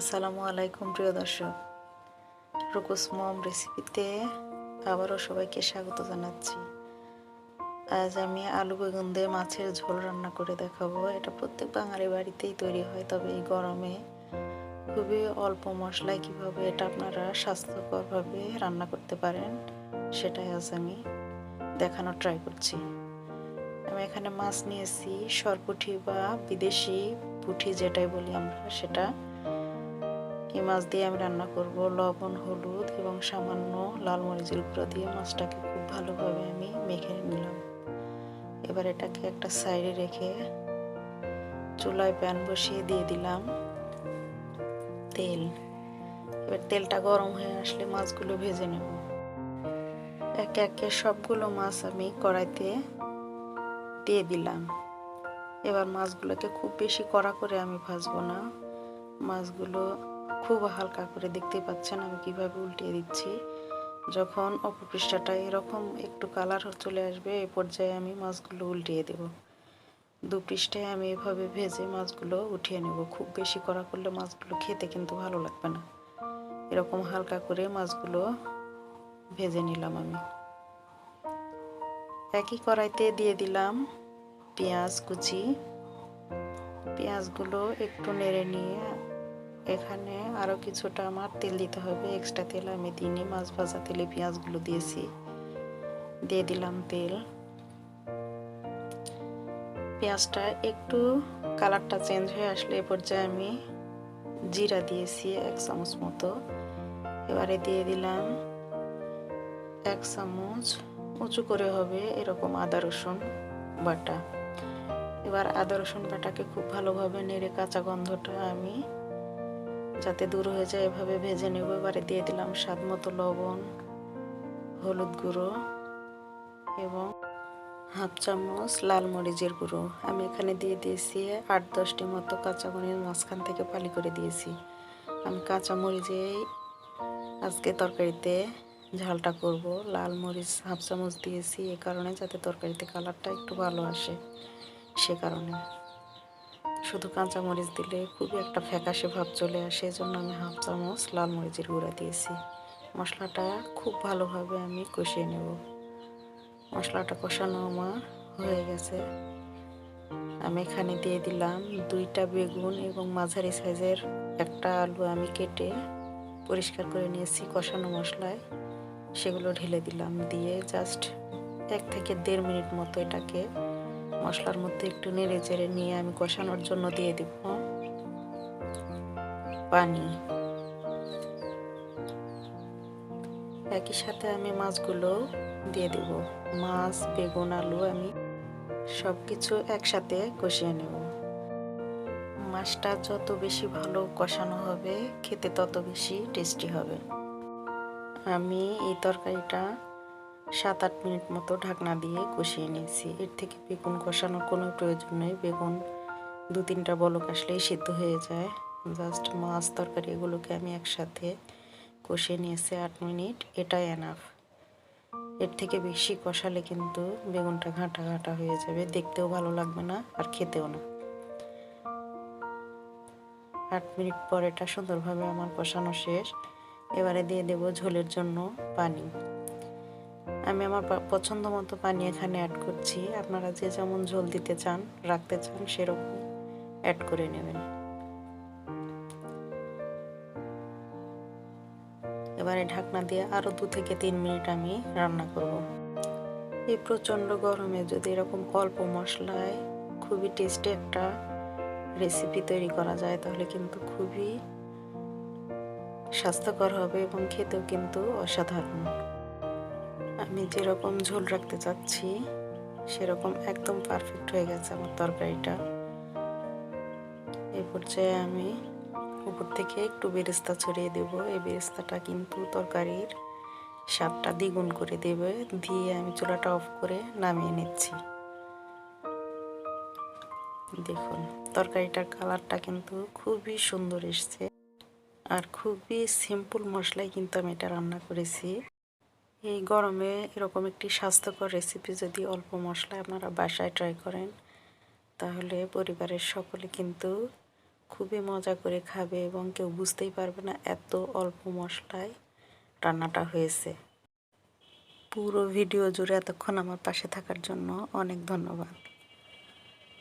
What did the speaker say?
আসসালামু আলাইকুম, প্রিয় দর্শক। রুকুস মম রেসিপিতে আবারও সবাইকে স্বাগত জানাচ্ছি। আজ আমি আলু বেগুন দিয়ে মাছের ঝোল রান্না করে দেখাবো। এটা প্রত্যেক বাঙালি বাড়িতেই তৈরি হয়, তবে এই গরমে খুবই অল্প মশলায় কীভাবে এটা আপনারা স্বাস্থ্যকরভাবে রান্না করতে পারেন, সেটাই আজ আমি দেখানোর ট্রাই করছি। আমি এখানে মাছ নিয়েছি, সরপুঠি বা বিদেশি পুঠি যেটাই বলি আমরা, সেটা এই মাছ দিয়ে আমি রান্না করব লবণ, হলুদ এবং সামান্য লাল মরিচের গুঁড়ো দিয়ে মাছটাকে খুব ভালোভাবে আমি মেখে নিলাম। এবার এটাকে একটা সাইডে রেখে চুলায় প্যান বসিয়ে দিয়ে দিলাম তেল। এবার তেলটা গরম হয়ে আসলে মাছগুলো ভেজে নেব। একে একে সবগুলো মাছ আমি কড়াইতে দিয়ে দিলাম। এবার মাছগুলোকে খুব বেশি কড়া করে আমি ভাজবো না। মাছগুলো খুব হালকা করে দেখতে পাচ্ছেন আমি কীভাবে উল্টিয়ে দিচ্ছি। যখন অপপৃষ্ঠাটা এরকম একটু কালার চলে আসবে, এ পর্যায়ে আমি মাছগুলো উল্টিয়ে দেব। দু পৃষ্ঠায় আমি এভাবে ভেজে মাছগুলো উঠিয়ে নেব। খুব বেশি করা করলে মাছগুলো খেতে কিন্তু ভালো লাগবে না। এরকম হালকা করে মাছগুলো ভেজে নিলাম আমি। একই কড়াইতে দিয়ে দিলাম পেঁয়াজ কুচি। পেঁয়াজগুলো একটু নেড়ে নিয়ে এখানে আরও কিছুটা আমার তেল দিতে হবে। এক্সট্রা তেল আমি দিইনি, মাছ ভাজা তেলে পেঁয়াজগুলো দিয়েছি। দিয়ে দিলাম তেল। পেঁয়াজটা একটু কালারটা চেঞ্জ হয়ে আসলে এ পর্যায়ে আমি জিরা দিয়েছি এক চামচ মতো। এবারে দিয়ে দিলাম এক চামচ, উঁচু করে হবে এরকম আদা, রসুন বাটা। এবার আদা, রসুন বাটাকে খুব ভালোভাবে নেড়ে কাঁচা গন্ধটা আমি যাতে দূর হয়ে যায়, এভাবে ভেজে নেব। এবারে দিয়ে দিলাম স্বাদ মতো লবণ, হলুদ গুঁড়ো এবং হাফ চামচ লাল মরিচের গুঁড়ো। আমি এখানে দিয়ে দিয়েছি আট দশটি মতো কাঁচা মরিচ মাঝখান থেকে পালি করে দিয়েছি। আমি কাঁচা মরিচেই আজকে তরকারিতে ঝালটা করব। লাল মরিচ হাফ চামচ দিয়েছি এ কারণে যাতে তরকারিতে কালারটা একটু ভালো আসে, সে কারণে। শুধু কাঁচা মরিচ দিলে খুবই একটা ফ্যাকাশে ভাব চলে আসে, এজন্য আমি হাফ চামচ লাল মরিচের গুঁড়া দিয়েছি। মশলাটা খুব ভালোভাবে আমি কষিয়ে নেব। মশলাটা কষানো আমার হয়ে গেছে। আমি এখানে দিয়ে দিলাম দুইটা বেগুন এবং মাঝারি সাইজের একটা আলু আমি কেটে পরিষ্কার করে নিয়েছি কষানো মশলায়। সেগুলো ঢেলে দিলাম, দিয়ে জাস্ট এক থেকে দেড় মিনিট মতো এটাকে মশলার মধ্যে একটু নেড়ে চেড়ে নিয়ে আমি কষানোর জন্য দিয়ে দিব। পানি। একই সাথে আমি মাছগুলো দিয়ে দেব। মাছ, বেগুন, আলু আমি সব কিছু একসাথে কষিয়ে নেব। মাছটা যত বেশি ভালো কষানো হবে, খেতে তত বেশি টেস্টি হবে। আমি এই তরকারিটা সাত আট মিনিট মতো ঢাকনা দিয়ে কষিয়ে নিয়েছি। এর থেকে বেগুন কষানোর কোনো প্রয়োজন নেই। বেগুন দু তিনটা বলক আসলেই সিদ্ধ হয়ে যায়। জাস্ট মাছ, তরকারি এগুলোকে আমি একসাথে কষিয়ে নিয়েছি আট মিনিট। এটাই এনাফ এর থেকে বেশি কষালে কিন্তু বেগুনটা ঘাঁটা ঘাঁটা হয়ে যাবে। দেখতেও ভালো লাগবে না আর খেতেও না। আট মিনিট পর এটা সুন্দরভাবে আমার কষানো শেষ। এবারে দিয়ে দেব ঝোলের জন্য পানি। আমি আমার পছন্দ মতো পানি এখানে অ্যাড করছি। আপনারা যে যেমন ঝোল দিতে চান, রাখতে চান, সেরকম অ্যাড করে নেবেন। এবারে ঢাকনা দিয়ে আরও দু থেকে তিন মিনিট আমি রান্না করব। এই প্রচণ্ড গরমে যদি এরকম অল্প মশলায় খুবই টেস্টি একটা রেসিপি তৈরি করা যায়, তাহলে কিন্তু খুবই স্বাস্থ্যকর হবে এবং খেতেও কিন্তু অসাধারণ। আমি যেরকম ঝোল রাখতে চাচ্ছি, সেরকম একদম পারফেক্ট হয়ে গেছে আমার তরকারিটা। এই পর্যায়ে আমি উপর থেকে একটু বেরেস্তা ছড়িয়ে দেব। এই বেরেস্তাটা কিন্তু তরকারির স্বাদটা দ্বিগুণ করে দেবে। দিয়ে আমি চুলাটা অফ করে নামিয়ে নিচ্ছি। দেখুন, তরকারিটার কালারটা কিন্তু খুবই সুন্দর এসছে। আর খুবই সিম্পল মশলায় কিন্তু আমি এটা রান্না করেছি। এই গরমে এরকম একটি স্বাস্থ্যকর রেসিপি যদি অল্প মশলায় আপনারা বাসায় ট্রাই করেন, তাহলে পরিবারের সকলে কিন্তু খুবই মজা করে খাবে এবং কেউ বুঝতেই পারবে না এত অল্প মশলায় রান্নাটা হয়েছে। পুরো ভিডিও জুড়ে এতক্ষণ আমার পাশে থাকার জন্য অনেক ধন্যবাদ।